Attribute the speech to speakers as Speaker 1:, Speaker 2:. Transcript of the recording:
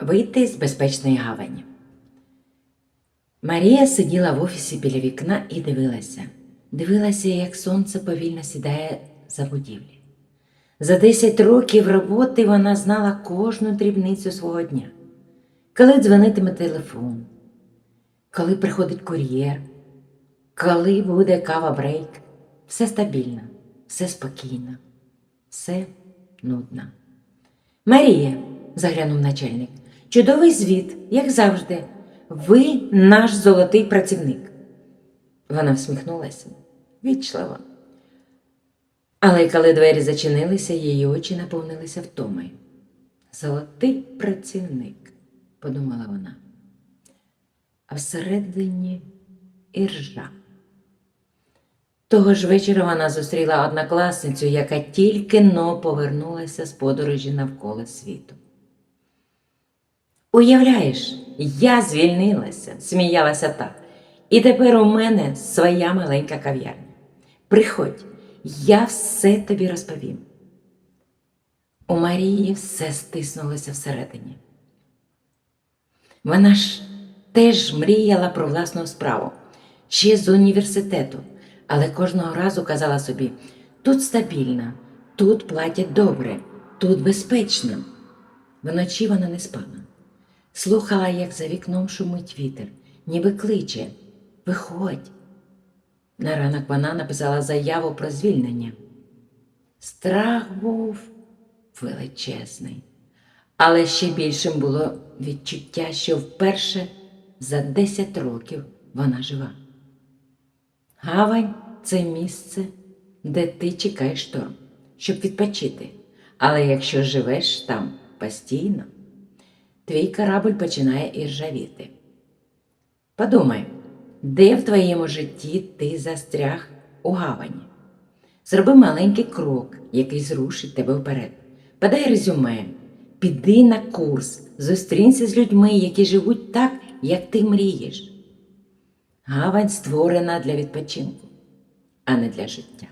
Speaker 1: Вийти з безпечної гавані. Марія сиділа в офісі біля вікна і дивилася. Дивилася, як сонце повільно сідає за будівлі. За 10 років роботи вона знала кожну дрібницю свого дня. Коли дзвонитиме телефон, коли приходить кур'єр, коли буде кава брейк, все стабільно, все спокійно, все нудно. Марія, заглянув начальник, чудовий звіт, як завжди. Ви наш золотий працівник. Вона всміхнулася вічливо. Але коли двері зачинилися, її очі наповнилися втомою. Золотий працівник, подумала вона. А всередині іржа. Того ж вечора вона зустріла однокласницю, яка тільки но повернулася з подорожі навколо світу. Уявляєш, я звільнилася, сміялася та. І тепер у мене своя маленька кав'ярня. Приходь, я все тобі розповім. У Марії все стиснулося всередині. Вона ж теж мріяла про власну справу, ще з університету, але кожного разу казала собі: тут стабільно, тут платять добре, тут безпечно. Вночі вона не спала. Слухала, як за вікном шумить вітер, ніби кличе Виходь. На ранок вона написала заяву про звільнення. Страх був величезний, але ще більшим було відчуття, що вперше за 10 років вона жива. Гавань це місце, де ти чекаєш шторм, щоб відпочити. Але якщо живеш там постійно, твій корабль починає іржавіти. Подумай, де в твоєму житті ти застряг у гавані? Зроби маленький крок, який зрушить тебе вперед. Подай резюме, піди на курс, зустрінься з людьми, які живуть так, як ти мрієш. Гавань створена для відпочинку, а не для життя.